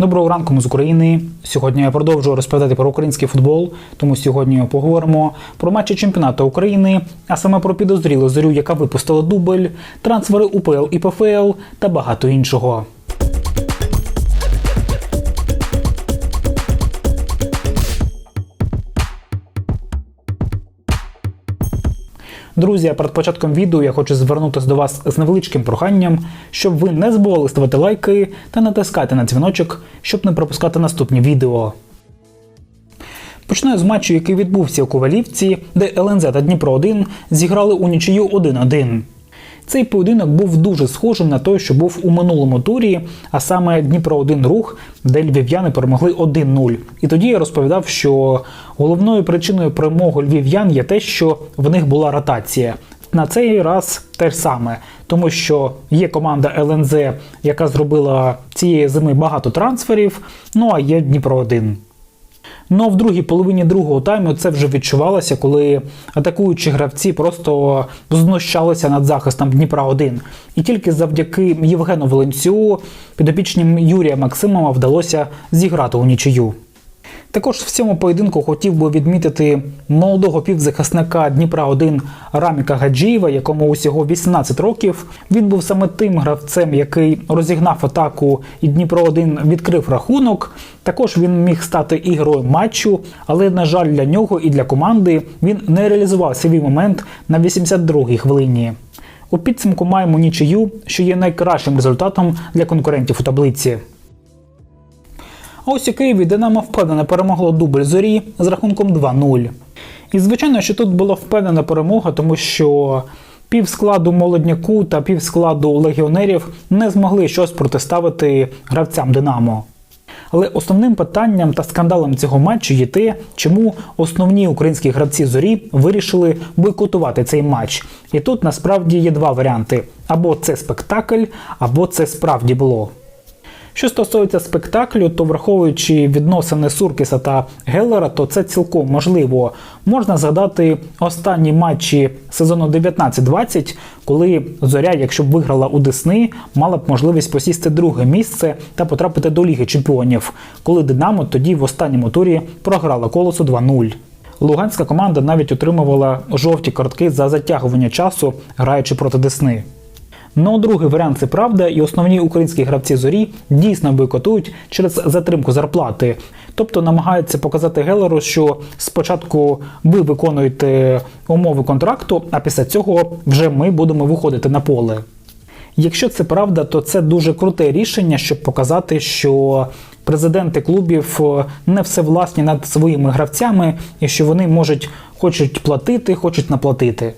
Доброго ранку ми з України. Сьогодні я продовжую розповідати про український футбол, тому сьогодні поговоримо про матчі чемпіонату України, а саме про підозрілу зорю, яка випустила дубль, трансфери УПЛ і ПФЛ та багато іншого. Друзі, перед початком відео я хочу звернутися до вас з невеличким проханням, щоб ви не забували ставити лайки та натискати на дзвіночок, щоб не пропускати наступні відео. Починаю з матчу, який відбувся у Ковалівці, де ЛНЗ та Дніпро 1 зіграли у нічию 1-1. Цей поєдинок був дуже схожим на той, що був у минулому турі, а саме Дніпро 1 рух, де львів'яни перемогли 1-0. І тоді я розповідав, що головною причиною перемоги львів'ян є те, що в них була ротація. На цей раз те ж саме, тому що є команда ЛНЗ, яка зробила цієї зими багато трансферів, ну а є Дніпро 1. Ну а в другій половині другого тайму це вже відчувалося, коли атакуючі гравці просто знущалися над захистом Дніпра 1 І тільки завдяки Євгену Волинцю, підопічнім Юрія Максимова, вдалося зіграти у нічию. Також в цьому поєдинку хотів би відмітити молодого півзахисника Дніпра 1 Раміка Гаджієва, якому усього 18 років. Він був саме тим гравцем, який розігнав атаку, і Дніпро 1 відкрив рахунок. Також він міг стати і героєм матчу, але на жаль, для нього і для команди він не реалізував свій момент на 82-й хвилині. У підсумку маємо нічию, що є найкращим результатом для конкурентів у таблиці. А ось у Києві Динамо впевнено перемогло дубль зорі з рахунком 2-0. І звичайно, що тут була впевнена перемога, тому що пів складу молодняку та пів складу легіонерів не змогли щось протиставити гравцям Динамо. Але основним питанням та скандалом цього матчу є те, чому основні українські гравці зорі вирішили бойкотувати цей матч. І тут насправді є два варіанти: або це спектакль, або це справді було. Що стосується спектаклю, то враховуючи відносини Суркіса та Геллера, то це цілком можливо. Можна згадати останні матчі сезону 19-20, коли Зоря, якщо б виграла у Десни, мала б можливість посісти друге місце та потрапити до Ліги Чемпіонів, коли Динамо тоді в останньому турі програла колосу 2-0. Луганська команда навіть отримувала жовті картки за затягування часу, граючи проти Десни. Ну, другий варіант це правда, і основні українські гравці зорі дійсно бойкотують через затримку зарплати. Тобто намагаються показати Гелеру, що спочатку ви виконуєте умови контракту, а після цього вже ми будемо виходити на поле. Якщо це правда, то це дуже круте рішення, щоб показати, що президенти клубів не всевласні над своїми гравцями і що вони можуть хочуть платити, хочуть наплатити.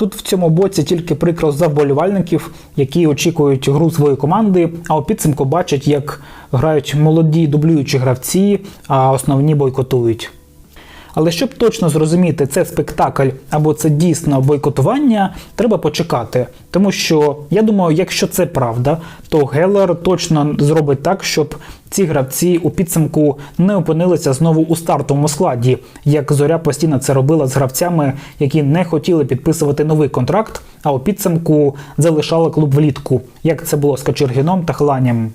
Тут в цьому боці тільки прикро за вболівальників, які очікують гру своєї команди, а у підсумку бачать, як грають молоді дублюючі гравці, а основні бойкотують. Але щоб точно зрозуміти, це спектакль або це дійсно бойкотування, треба почекати. Тому що я думаю, якщо це правда, то Геллер точно зробить так, щоб ці гравці у підсумку не опинилися знову у стартовому складі, як зоря постійно це робила з гравцями, які не хотіли підписувати новий контракт, а у підсумку залишали клуб влітку, як це було з Кочергіном та Хланям.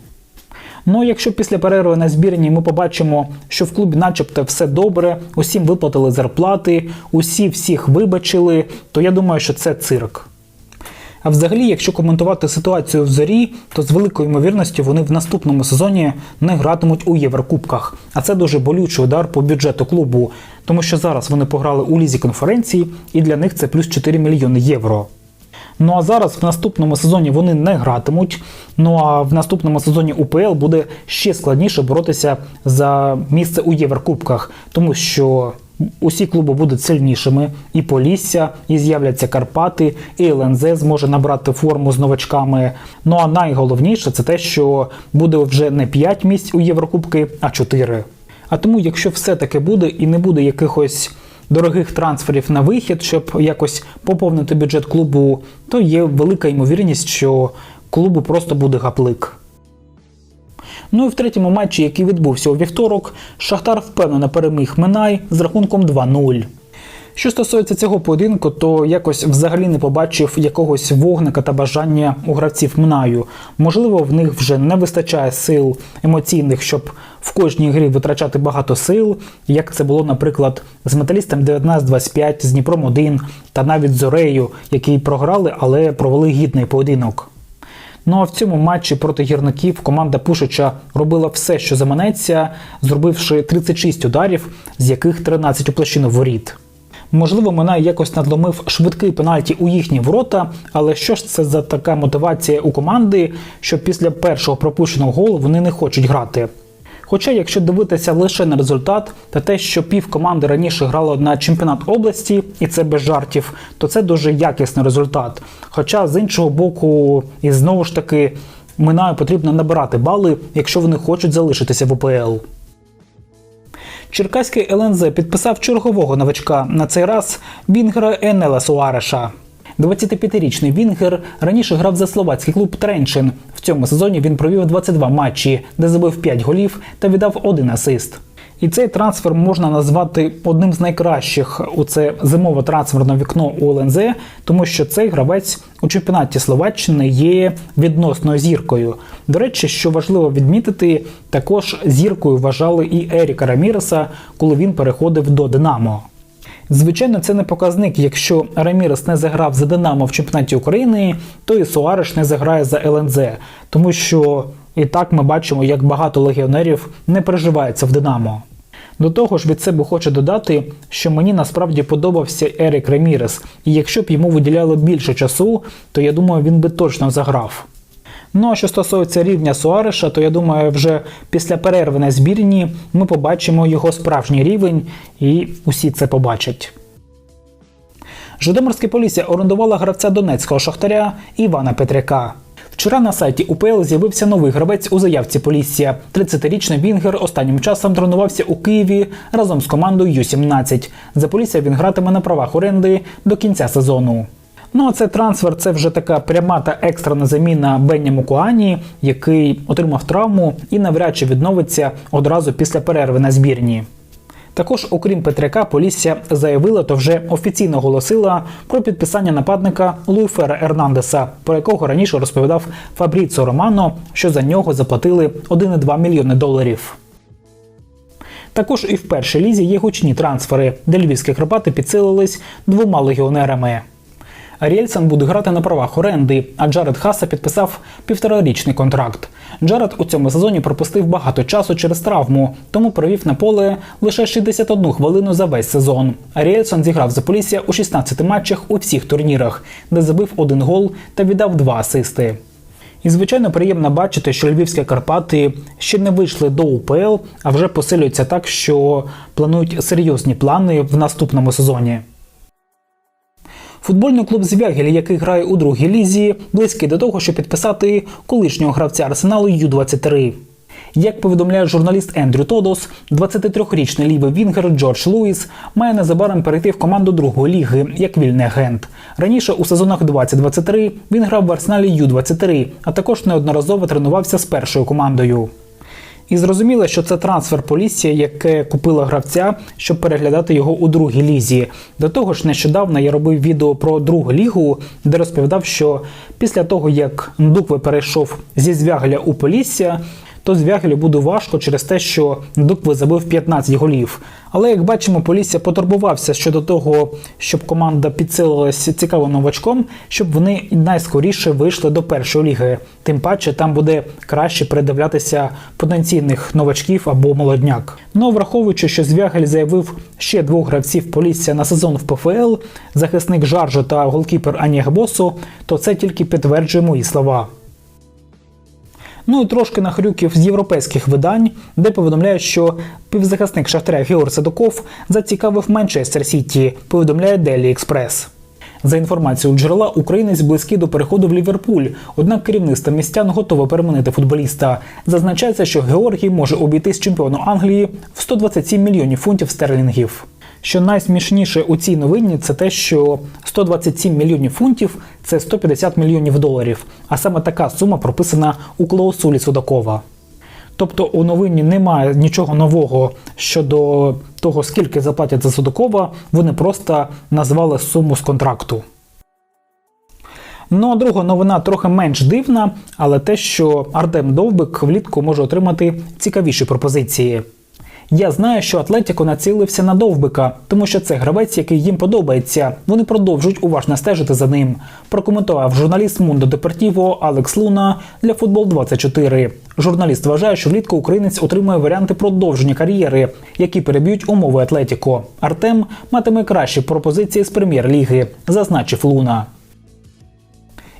Ну, якщо після перерви на збірні ми побачимо, що в клубі, начебто, все добре, усім виплатили зарплати, усі всіх вибачили, то я думаю, що це цирк. А взагалі, якщо коментувати ситуацію в зорі, то з великою ймовірністю вони в наступному сезоні не гратимуть у Єврокубках. А це дуже болючий удар по бюджету клубу, тому що зараз вони пограли у лізі конференції, і для них це плюс 4 мільйони євро. Ну а зараз в наступному сезоні вони не гратимуть. Ну а в наступному сезоні УПЛ буде ще складніше боротися за місце у Єврокубках, тому що усі клуби будуть сильнішими, і Полісся, і з'являться Карпати, і ЛНЗ зможе набрати форму з новачками. Ну а найголовніше це те, що буде вже не 5 місць у Єврокубки, а 4. А тому, якщо все таки буде і не буде якихось дорогих трансферів на вихід, щоб якось поповнити бюджет клубу, то є велика ймовірність, що клубу просто буде гаплик. Ну і в третьому матчі, який відбувся у вівторок, Шахтар впевнено переміг Минай з рахунком 2-0. Що стосується цього поєдинку, то якось взагалі не побачив якогось вогника та бажання у гравців Мнаю. Можливо, в них вже не вистачає сил емоційних, щоб в кожній грі витрачати багато сил, як це було, наприклад, з металістом 19-25, з Дніпром 1 та навіть з Орею, які програли, але провели гідний поєдинок. Ну а в цьому матчі проти гірників команда Пушича робила все, що заманеться, зробивши 36 ударів, з яких 13 у площину воріт. Можливо, мене якось надломив швидкий пенальті у їхні ворота, але що ж це за така мотивація у команди, що після першого пропущеного голу вони не хочуть грати? Хоча, якщо дивитися лише на результат та те, що пів команди раніше грало на чемпіонат області, і це без жартів, то це дуже якісний результат. Хоча з іншого боку, і знову ж таки, Минаю потрібно набирати бали, якщо вони хочуть залишитися в УПЛ. Черкаський ЛНЗ підписав чергового новачка на цей раз Вінгера Енела Суареша. 25-річний Вінгер раніше грав за словацький клуб Тренчин. В цьому сезоні він провів 22 матчі, де забив 5 голів та віддав один асист. І цей трансфер можна назвати одним з найкращих у це зимове трансферне вікно у ЛНЗ, тому що цей гравець у чемпіонаті Словаччини є відносною зіркою. До речі, що важливо відмітити, також зіркою вважали і Еріка Раміреса, коли він переходив до Динамо. Звичайно, це не показник. Якщо Рамірес не заграв за Динамо в чемпіонаті України, то і Суареш не заграє за ЛНЗ, тому що і так ми бачимо, як багато легіонерів не переживається в Динамо. До того ж, від себе хочу додати, що мені насправді подобався Ерік Ремірес, і якщо б йому виділяли більше часу, то я думаю, він би точно заграв. Ну а що стосується рівня Суареша, то я думаю, вже після перерви на збірні ми побачимо його справжній рівень, і усі це побачать. Житомирське полісся орендувала гравця донецького шахтаря Івана Петряка. Вчора на сайті УПЛ з'явився новий гравець у заявці Полісся. 30-річний Вінгер останнім часом тренувався у Києві разом з командою Ю-17. За Полісся він гратиме на правах оренди до кінця сезону. Ну а це трансфер це вже така пряма та екстрена заміна Бенні Мукуані, який отримав травму і навряд чи відновиться одразу після перерви на збірні. Також, окрім Петряка, Полісся заявила та вже офіційно оголосила про підписання нападника Луїфера Ернандеса, про якого раніше розповідав Фабріцо Романо, що за нього заплатили 1,2 мільйони доларів. Також і в першій лізі є гучні трансфери, де львівські Карпати підсилились двома легіонерами. Аріельсон буде грати на правах оренди, а Джаред Хаса підписав півторарічний контракт. Джаред у цьому сезоні пропустив багато часу через травму, тому провів на поле лише 61 хвилину за весь сезон. Аріельсон зіграв за Полісся у 16 матчах у всіх турнірах, де забив один гол та віддав два асисти. І, звичайно, приємно бачити, що львівські Карпати ще не вийшли до УПЛ, а вже посилюються так, що планують серйозні плани в наступному сезоні. Футбольний клуб Звягель, який грає у другій лізі, близький до того, щоб підписати колишнього гравця арсеналу Ю-23. Як повідомляє журналіст Ендрю Тодос, 23-річний лівий Вінгер Джордж Луїс має незабаром перейти в команду другої ліги як вільний агент. Раніше у сезонах 2023 він грав в арсеналі Ю-23, а також неодноразово тренувався з першою командою. І зрозуміло, що це трансфер Полісся, яке купила гравця, щоб переглядати його у другій лізі. До того ж, нещодавно я робив відео про другу лігу, де розповідав, що після того як Ндукве перейшов зі звягля у Полісся, то Звягелю буде важко через те, що Ndukwe забив 15 голів. Але як бачимо, Полісся потурбувався щодо того, щоб команда підсилилася цікавим новачком, щоб вони найскоріше вийшли до першої ліги. Тим паче там буде краще передивлятися потенційних новачків або молодняк. Ну враховуючи, що Звягель заявив ще двох гравців Полісся на сезон в ПФЛ, захисник Жаржо та голкіпер Анігбосу, то це тільки підтверджує мої слова. Ну і трошки нахрюків з європейських видань, де повідомляють, що півзахисник Шахтаря Георг Садоков зацікавив Манчестер Сіті, повідомляє Daily Express. За інформацією джерела, українець близький до переходу в Ліверпуль, однак керівництво містян готове переманити футболіста. Зазначається, що Георгій може обійтись чемпіону Англії в 127 мільйонів фунтів стерлінгів. Що найсмішніше у цій новині, це те, що 127 мільйонів фунтів це 150 мільйонів доларів. А саме така сума прописана у клаусулі Судакова. Тобто у новині немає нічого нового щодо того, скільки заплатять за Судакова, вони просто назвали суму з контракту. Ну а друга новина трохи менш дивна, але те, що Артем Довбик влітку може отримати цікавіші пропозиції. Я знаю, що Атлетіко націлився на Довбика, тому що це гравець, який їм подобається. Вони продовжують уважно стежити за ним. Прокоментував журналіст Мундо Депортіво Алекс Луна для Футбол 24 Журналіст вважає, що влітку українець отримує варіанти продовження кар'єри, які переб'ють умови Атлетіко. Артем матиме кращі пропозиції з прем'єр-ліги, зазначив Луна.